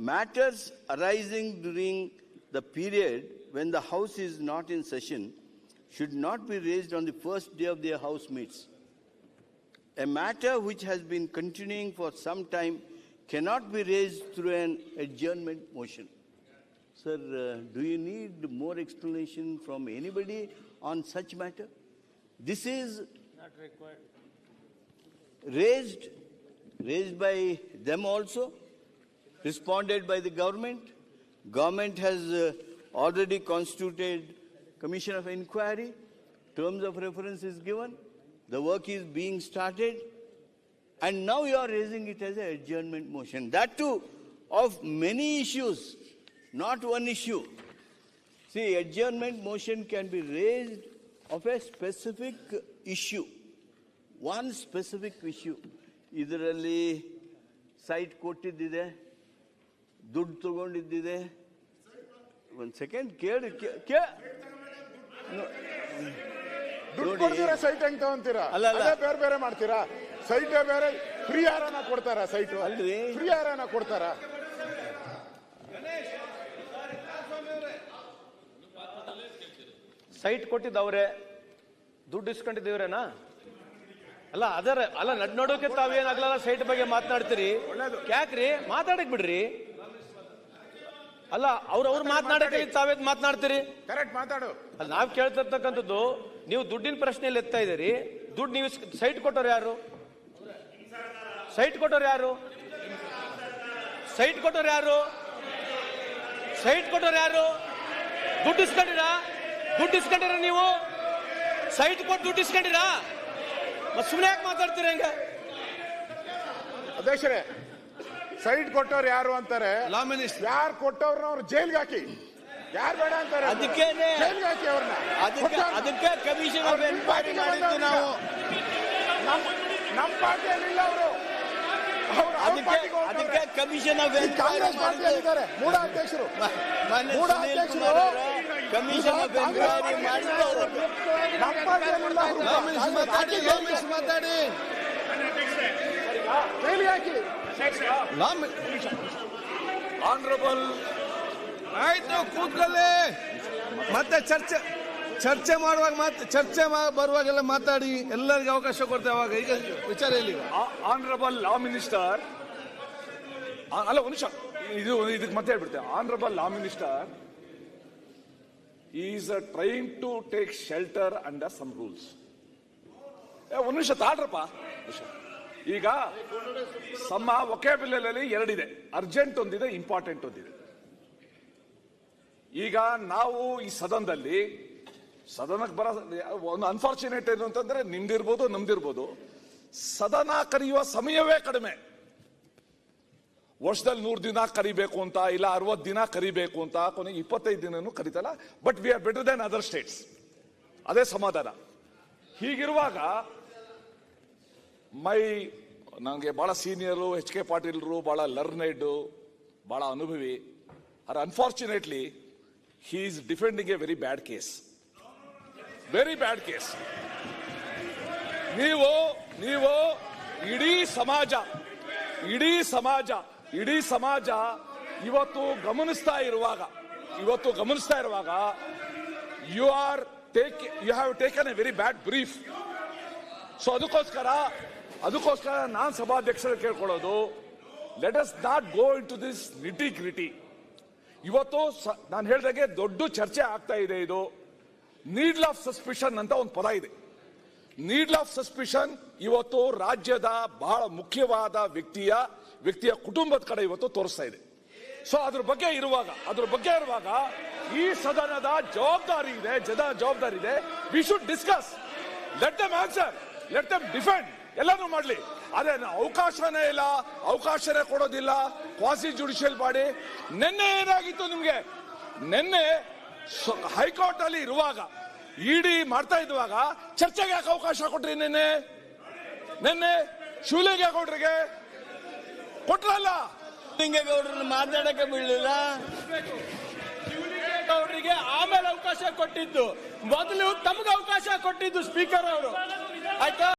Matters arising during the period when the House is not in session should not be raised on the first day of their House meets. A matter which has been continuing for some time cannot be raised through an adjournment motion. Sir, uh, do you need more explanation from anybody on such matter? This is Not required. raised, raised by them also, responded by the government. Government has uh, already constituted commission of inquiry. Terms of reference is given. The work is being started. And now you are raising it as an adjournment motion. That too, of many issues, not one issue. See, adjournment motion can be raised of a specific issue. One specific issue ಇದರಲ್ಲಿ site ಕೊಟ್ಟಿದ್ದಿದೆ ದುಡ್ಡು ತಗೊಂಡಿದ್ದಿದೆ. ಒಂದು second ಕೇಳಿ ಕೇ- ಕೇ. ದುಡ್ಡು. ಕೊಡ್ತೀರಾ site ಹೆಂಗ್ ತಗೊಂತೀರಾ? ಅಲ್ಲ, ಅಲ್ಲ. ಅದೇ ಬೇರೆ ಬೇರೆ ಮಾಡ್ತೀರಾ? ಸೈಟ್ ಬೇರೆ ಫ್ರೀ ಆರಾನ ಕೊಡ್ತಾರ ಸೈಟ್? ಅಲ್ರಿ. ಫ್ರೀ ಆರಾನ ಕೊಡ್ತಾರ? ಸೈಟ್ ಕೊಟ್ಟಿದ್ದವ್ರೆ. ದುಡ್ಡು ಇಸ್ಕೊಂಡಿದ್ದೀವ್ರೇನಾ? ಅಲ್ಲ ಅದರ ಅಲ್ಲ ನಡ್ ನೋಡೋಕೆ ತಾವೇನಾಗ್ಲಲ್ಲ ಸೈಟ್ ಬಗ್ಗೆ ಮಾತನಾಡ್ತೀರಿ? ಯಾಕ್ರಿ? ಮಾತಾಡಕ್ ಬಿಡ್ರಿ. ಅಲ್ಲ ಅವ್ರವ್ರು ಮಾತನಾಡಕ್ಕೆ ತಾವೇ ಮಾತನಾಡ್ತೀರಿ? ಕರೆಕ್ಟ್ ಮಾತಾಡು. ಅಲ್ಲ ನಾವ್ ಕೇಳ್ತಿರ್ತಕ್ಕಂಥದ್ದು ನೀವು ದುಡ್ಡಿನ ಪ್ರಶ್ನೆಯಲ್ಲಿ ಎತ್ತಾ ಇದ್ದೀರಿ ದುಡ್ಡು ನೀವು ಸೈಟ್ ಕೊಟ್ಟವ್ರು ಯಾರು? ಸೈಟ್ ಕೊಟ್ಟವ್ರು ಯಾರು? ಸೈಟ್ ಕೊಟ್ಟವ್ರು ಯಾರು? ಸೈಟ್ ಕೊಟ್ಟವ್ರು ಯಾರು? ದುಡ್ಡು ಇಸ್ಕೊಂಡಿರಾ? ದುಡ್ಡು ಇಸ್ಕೊಂಡಿರ ನೀವು? ಸೈಟ್ ಕೊಟ್ಟು ದುಡ್ಡು ಇಸ್ಕೊಂಡಿರ? ಸುಮ್ಮನೆ ಯಾಕೆ ಮಾತಾಡ್ತೀರ ಹಂಗ? ಅಧ್ಯಕ್ಷರೇ ಸೈಟ್ ಕೊಟ್ಟವ್ರು ಯಾರು ಅಂತಾರೆ? ಲಾ ಮಿನಿಸ್ಟರ್ ಯಾರು ಕೊಟ್ಟವ್ರನ್ನ ಅವ್ರು ಜೈಲ್ಗೆ ಹಾಕಿ. ಯಾರು ಬೇಡ ಅಂತಾರೆ? ಅದಕ್ಕೇನೆ ಜೈಲ್ಗೆ ಹಾಕಿ ಅವ್ರನ್ನ ಅದಕ್ಕೆ ಅದಕ್ಕೆ ಕಮಿಷನ್ ಆಫ್ ಎನ್ಕ್ವೈರಿ ಮಾಡಿದ್ದು ನಾವು. ನಮ್ಮ ನಮ್ಮ ಪಾರ್ಟಿಯಲ್ಲಿಲ್ಲ ಅವರು. ಅದಕ್ಕೆ ಅದಕ್ಕೆ ಕಮಿಷನ್ ಆಫ್ ಕಾಂಗ್ರೆಸ್ ಪಾರ್ಟಿಯಲ್ಲಿದ್ದಾರೆ ಮೂಡ ಅಧ್ಯಕ್ಷರು. ಸುನೀಲ್ ಅಧ್ಯಕ್ಷರು. ಅವರ ಕಮಿಷನ್ ಆಫ್ ಎನ್ಕ್ವೈರಿ ಮಾಡಿದ್ದು ಅವರು. ನಮ್ಮ ಪಾರ್ಟಿಯಲ್ಲಿಲ್ಲ ಅವರು. ಮಾತಾಡಿ ಲಾಮಿಸ್ ಮಾತಾಡಿ. ಜೈಲಿಗೆ ಹಾಕಿ. ಆನರಬಲ್ ಆಯ್ತು ಕೂತ್ಕೊಳ್ಳಿ. ಮತ್ತೆ ಚರ್ಚೆ ಚರ್ಚೆ ಮಾಡುವಾಗ ಮಾತು ಚರ್ಚೆ ಬರುವಾಗೆಲ್ಲ ಮಾತಾಡಿ ಎಲ್ಲರಿಗೂ ಅವಕಾಶ ಕೊಡ್ತೇವೆ ಅವಾಗ. ಈಗ ವಿಚಾರ ಇಲ್ಲಿ ಆನರಬಲ್ ಲಾ ಮಿನಿಸ್ಟರ್ ಅಲ್ಲ ಒಂದು ನಿಮಿಷ. ಇದು ಇದಕ್ಕೆ ಮತ್ತೆ ಹೇಳ್ಬಿಡ್ತೇವೆ honourable law minister is trying to take shelter under some rules ಒಂದು ನಿಮಿಷ ತಾಡ್ರಪ್ಪ ನಿಮಿಷ. ಈಗ ಸಮ ಒಕೆಬಿಲಲ್ಲಿ ಎರಡಿದೆ. ಅರ್ಜೆಂಟ್ ಒಂದಿದೆ ಇಂಪಾರ್ಟೆಂಟ್ ಒಂದಿದೆ. ಈಗ ನಾವು ಈ ಸದನದಲ್ಲಿ, ಸದನಕ್ಕೆ ಬರ, ಒಂದು ಅನ್ಫಾರ್ಚುನೇಟ್ ಏನು ಅಂತಂದ್ರೆ ನಿಮ್ದಿರ್ಬೋದು ನಮ್ದಿರ್ಬೋದು ಸದನ ಕರೆಯುವ ಸಮಯವೇ ಕಡಿಮೆ. ವರ್ಷದಲ್ಲಿ ನೂರು ದಿನ ಕರಿಬೇಕು ಅಂತ, ಇಲ್ಲ ಅರವತ್ತು ದಿನ ಕರಿಬೇಕು ಅಂತ ಕೊನೆಗೆ ಇಪ್ಪತ್ತೈದು ದಿನನೂ ಕರಿತಲ್ಲ but we are better than other states ಅದೇ ಸಮಾಧಾನ. ಹೀಗಿರುವಾಗ ಮೈ ನನಗೆ ಭಾಳ ಸೀನಿಯರು, ಎಚ್ ಕೆ ಪಾಟೀಲ್ರು, ಭಾಳ ಲರ್ನೆಡ್, ಭಾಳ ಅನುಭವಿ. R unfortunately he is defending a very bad case very bad case ನೀವು ನೀವು ಇಡೀ ಸಮಾಜ ಇಡೀ ಸಮಾಜ ಇಡೀ ಸಮಾಜ ಇವತ್ತು ಗಮನಿಸ್ತಾ ಇರುವಾಗ, ಇವತ್ತು ಗಮನಿಸ್ತಾ ಇರುವಾಗ you are take you have taken a very bad brief so ಅದಕ್ಕೋಸ್ಕರ ಅದಕ್ಕೋಸ್ಕರ ನಾನು ಸಭಾಧ್ಯಕ್ಷರು ಕೇಳ್ಕೊಳ್ಳೋದು let us not go into this nitty gritty ಇವತ್ತು ನಾನು ಹೇಳಿದಾಗೆ ದೊಡ್ಡ ಚರ್ಚೆ ಆಗ್ತಾ ಇದೆ ಇದು. ನೀಡ್ಲ್ ಆಫ್ ಸಸ್ಪಿಷನ್ ಅಂತ ಒಂದು ಪದ ಇದೆ. ನೀಡ್ಲ್ ಆಫ್ ಸಸ್ಪಿಷನ್ ಇವತ್ತು ರಾಜ್ಯದ ಬಹಳ ಮುಖ್ಯವಾದ ವ್ಯಕ್ತಿಯ ವ್ಯಕ್ತಿಯ ಕುಟುಂಬದ ಕಡೆ ಇವತ್ತು ತೋರಿಸ್ತಾ ಇದೆ. ಸೊ ಅದ್ರ ಬಗ್ಗೆ ಇರುವಾಗ, ಅದ್ರ ಬಗ್ಗೆ ಇರುವಾಗ ಈ ಸದನದ ಜವಾಬ್ದಾರಿ ಇದೆ, ಜನ ಜವಾಬ್ದಾರಿ ಇದೆ. We should discuss let them answer let them defend ಎಲ್ಲಾನು ಮಾಡ್ಲಿ. ಅದೇ ಅವಕಾಶನೇ ಇಲ್ಲ, ಅವಕಾಶನೇ ಕೊಡೋದಿಲ್ಲ. ಕ್ವಾಸಿ ಜುಡಿಷಿಯಲ್ ಬಾಡಿ ನಿನ್ನೆ ಏನಾಗಿತ್ತು ನಿಮ್ಗೆ? ನಿನ್ನೆ ಹೈಕೋರ್ಟ್ ಅಲ್ಲಿ ಇರುವಾಗ ಇಡಿ ಮಾಡ್ತಾ ಇದ್ದಾಗ ಚರ್ಚೆಗೆ ಯಾಕೆ ಅವಕಾಶ ಕೊಟ್ರಿ ನಿನ್ನೆ? ನಿನ್ನೆ ಶಿವಲಿಂಗ ಗೌಡ್ರಿಗೆ ಕೊಟ್ರಲ್ಲ. ಗೌಡ್ರನ್ನ ಮಾತಾಡಕ್ಕೆ ಬೀಳಲಿಲ್ಲ ಅವರಿಗೆ ಆಮೇಲೆ ಅವಕಾಶ ಕೊಟ್ಟಿದ್ದು. ಮೊದಲು ತಮಗೆ ಅವಕಾಶ ಕೊಟ್ಟಿದ್ದು ಸ್ಪೀಕರ್ ಅವರು. ಆಯ್ತಾ?